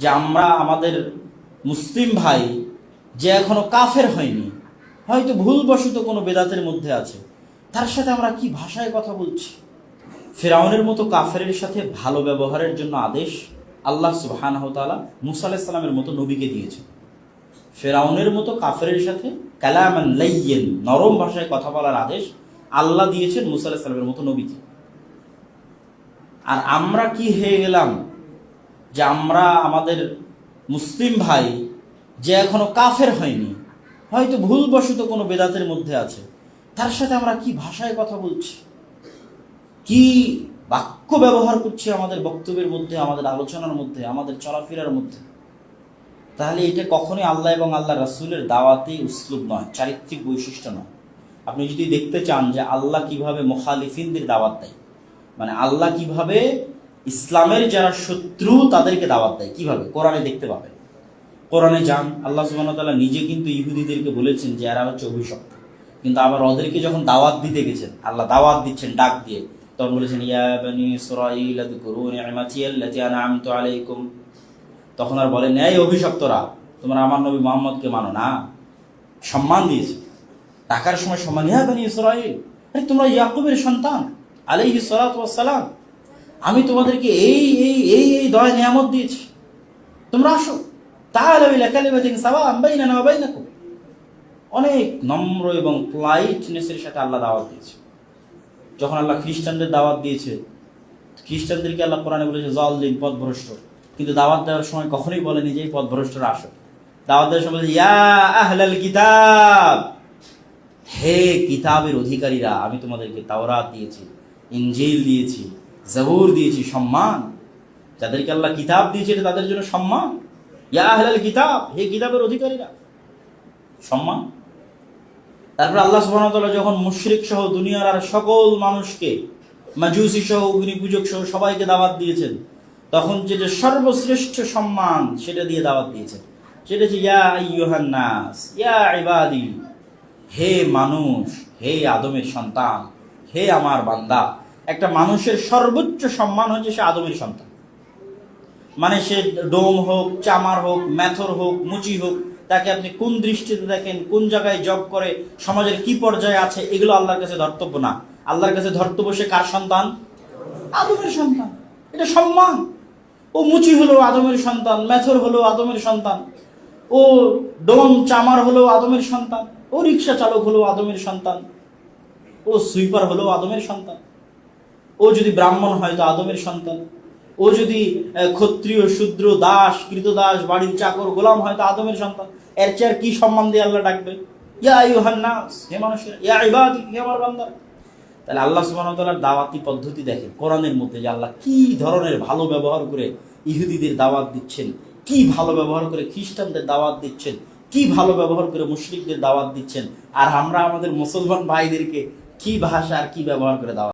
যে আমরা আমাদের মুসলিম ভাই যে এখনও কাফের হয়নি, হয়তো ভুলবশত কোনো বেদাতের মধ্যে আছে, তার সাথে আমরা কি ভাষায় কথা বলছি? ফেরাউনের মতো কাফেরের সাথে ভালো ব্যবহারের জন্য আদেশ আল্লাহ সুবহানাহু তাআলা মুসা মতো নবীকে দিয়েছে ফেরাউনের মতো কাফেরের সাথে কালামান লাইয়েন নরম ভাষায় কথা বলার আদেশ আল্লাহ দিয়েছেন মুসা মতো নবীকে। আর আমরা কি হয়ে গেলাম? যে আমরা আমাদের মুসলিম ভাই যে এখনও কাফের হয়নি, হয়তো ভুলবশত কোনো বেদাতের মধ্যে আছে, তার সাথে আমরা কি ভাষায় কথা বলছি? কি বাক্য ব্যবহার করছি আমাদের বক্তব্যের মধ্যে, আমাদের আলোচনার মধ্যে, আমাদের চলাফেরার মধ্যে? তাহলে এটা কখনোই আল্লাহ এবং আল্লাহ রাসূলের দাওয়াতে উসলুব নয়, চারিত্রিক বৈশিষ্ট্য নয়। আপনি যদি দেখতে চান যে আল্লাহ কীভাবে মুখালিফিনদের দাওয়াত দেয় মানে আল্লাহ কীভাবে ইসলামের যারা শত্রু, তাদেরকে দাওয়াত দেয়। কীভাবে? কোরআনে দেখতে পাবেন। কোরআনে যান, আল্লাহ ওয়া নিজে কিন্তু ইহুদিদেরকে বলেছেন যে এরা হচ্ছে অভিশপ্ত। কিন্তু আবার ওদেরকে যখন দাওয়াত দিতে গেছেন, আল্লাহ দাওয়াত দিচ্ছেন ডাক দিয়ে, তখন বলেছেন, ইয়া বানি ইসরাঈল আযকুরু আন'আমতু আলাইকুম। তখন আর বলেন, এই অভিশপ্তরা, তোমরা আমার নবী মোহাম্মদকে মানো না। সম্মান দিয়েছে। টাকার সময় সম্মান, ইয়া বানি আরে তোমরা ইয়াকুবের সন্তান। আলাইহিস সালাতু ওয়াস সালাম। আমি তোমাদেরকে এই এই এই এই দয়া নিয়ামত দিয়েছি। তোমরা আসো। তাহলে ওই লেখালেবাজিং সাবা আম্বাইনা না বাইনাকুম অনেক নম্র এবং প্লাইটনেসের সাথে আল্লাহ দাওয়াত দিয়েছে। যখন আল্লাহ খ্রিস্টানদের দাওয়াত দিয়েছে, খ্রিস্টানদেরকে আল্লাহ কোরআনে বলেছে, জল দিন পথভ্রষ্ট। কিন্তু দাওয়াত দেওয়ার সময় কখনোই বলেনি যে এই পথভ্রষ্টরা আসো। দাওয়াত দেওয়ার সময় ইয়া আহলাল কিতাব! হে কিতাবের অধিকারীরা, আমি তোমাদেরকে তাওরাত দিয়েছি, ইনজিল দিয়েছি জবুর দিয়েছি সম্মান। যাদেরকে আল্লাহ কিতাব দিয়েছে, এটা তাদের জন্য সম্মান। ইয়া আহলাল কিতাব, হে কিতাবের অধিকারীরা, সম্মান। তারপর আল্লাহ সুবহানাহু যখন মুশরিক সহ দুনিয়ার আর সকল মানুষকে মাজুসি সহ অগ্নি পূজক সহ সবাইকে দাওয়াত দিয়েছেন, তখন যেটা সর্বশ্রেষ্ঠ সম্মান, সেটা দিয়ে দাওয়াত দিয়েছেন। সেটা হচ্ছে, ইয়া আইয়ুহান নাস, ইয়া ইবাদি, হে মানুষ, হে আদমের সন্তান, হে আমার বান্দা। একটা মানুষের সর্বোচ্চ সম্মান হচ্ছে সে আদমের সন্তান। মানে সে ডোম হোক, চামার হোক, ম্যাথর হোক, মুচি হোক, তাকে আপনি কোন দৃষ্টিতে দেখেন, কোন জায়গায় জব করে, সমাজের কি পর্যায়ে আছে, এগুলো আল্লাহর কাছে ধর্তব্য না। আল্লাহর কাছে ধর্তব্য সে কার সন্তান? আদমের সন্তান। এটা সম্মান। ও মুচি হলো আদমের সন্তান, ম্যাথর হলো আদমের সন্তান, ও ডোম, চামার হলো আদমের সন্তান, ও রিক্সা চালক হলো আদমের সন্তান, ও সুইপার হলো আদমের সন্তান। ও যদি ব্রাহ্মণ হয় তো আদমের সন্তান। ও যদি ক্ষত্রিয়, শূদ্র, দাস, কৃতদাস, বাড়ির চাকর, গোলাম হয় তো আদমের সন্তান। এর চেয়ে কি সম্মান দিয়ে আল্লাহ ডাকবে ইয়া আইয়ুহান নাস, হে মানুষের, ইয়া ইবাদি, হে আমার বান্দারা তাহলে আল্লাহ ওয়া দাওয়াতি পদ্ধতি দেখেন, কোরআনের মধ্যে যে আল্লাহ কি ধরনের ভালো ব্যবহার করে ইহুদিদের দাওয়াত দিচ্ছেন, কি ভালো ব্যবহার করে খ্রিস্টানদের দাওয়াত দিচ্ছেন, কি ভালো ব্যবহার করে মুশরিকদের দাওয়াত দিচ্ছেন, আর আমরা আমাদের মুসলমান ভাইদেরকে কি ভাষা আর কি ব্যবহার করে দাওয়াত